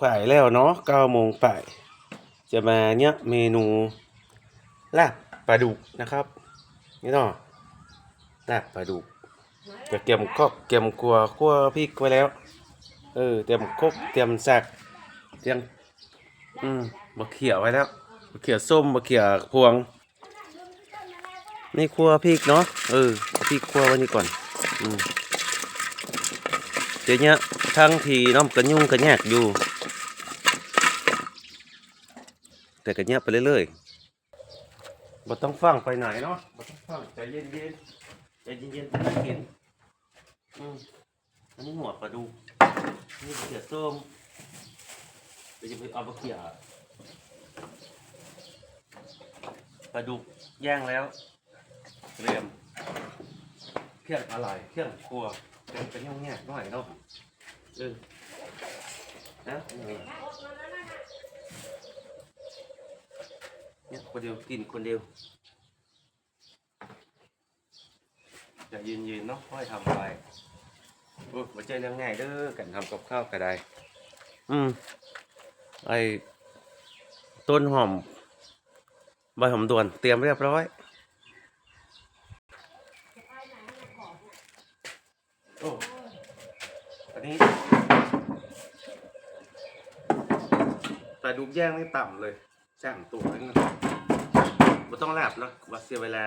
ฝ่ายแล้วเนาะเก้าโมงป่ายจะมาเนี่ยเมนูลาบปลาดุกนะครับ นี่เนาะลาบปลาดุกจะเตรียมครอบเตรียมครัวคั่วพริกไว้แล้ว เออเตรียมครกเตรียมสักเตรียมอืมมะเขือไว้แล้วมะเขือส้มมะเขือพวงนี่คั่วพริกเนาะเออพริกคั่วไว้นี่ก่อนอืมเดี๋ยวนี้ทั้งทีน้ำกระยุ่งกระแยกอยู่ แต่กระแยกไปเรื่อยๆบ่ต้องฟังไปไหนเนาะบ่ต้องฟังใจเย็นๆใจเย็นๆใจเย็นอืมอันนี้หัวปลาดุนี่เขียส้มเดี๋ยวจะไปเอาปลาเขียปลาดุกย่างแล้วเตรียมเครื่องอะไรเครื่องครัวเตรียมเป็นย่องแง่หน่อยเนาะเออนะนี่เนี่ย คนเดียวกินคนเดียวอย่ายืนยืนๆเนาะค่อยทำไปโอ้ยมาเจอเรื่องง่ายเด้อกันทำกับข้าวก็ได้ อืมไอ้ต้นหอมใบหอมด่วนเตรียมเรียบร้อยโอ้อันนี้ปลาดุกย่างไม่ต่ำเลยแจ่มตัวเลยนะ ไม่ต้องแลบแล้ววัดเสียเวลา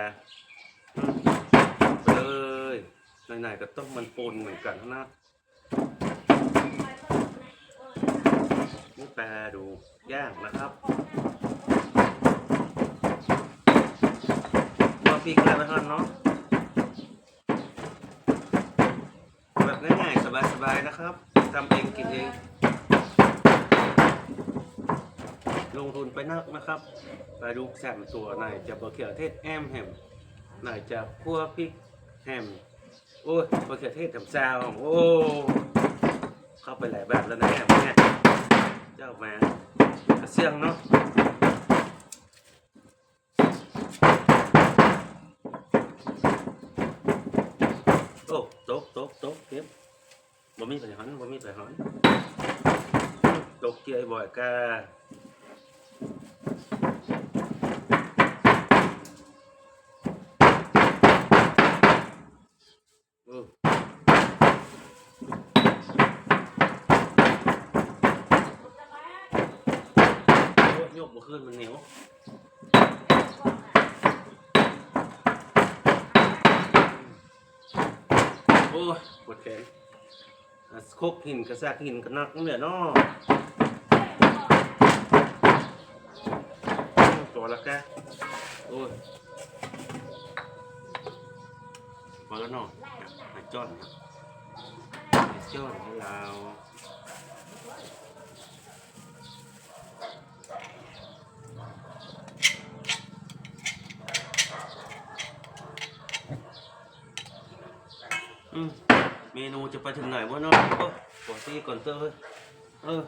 ไปเลยไหนๆก็ต้องมันปนเหมือนกันนะนี่แปลดูย่างนะครับว่าพริกแล้วนะครับเนาะแบบง่ายๆสบายๆนะครับทำเองกินเอง ลงทุนไปนักนะครับปลาดุกแซมตัวไหนจะบะเขือเทศแอมแฮมไหนจะคั่วพริกแฮมโอ้ยบะเขือเทศแฮมซาวโอ้เข้าไปหลายแบบแล้วนะแอมเนี่ยเจ้าแมากระเซียงเนาะโอ้ต๊ะโต๊ะโต๊ะเก็บบ่มีไปหันบ่มีไปหันตกเกียร์บ่อยกา ยกบ่ขึ้นมันเหนียวโอ้ยปวดแขนโคกหินกระแซกหินกระนักเนี่ยเนาะตัวละแกโอ้ยมาแล้วเนาะหายจอนหายจอนให้เรา เมนูจะไปถึงไหนวะเนาะโอ้ปวดที่ก่อนเตอร์เออ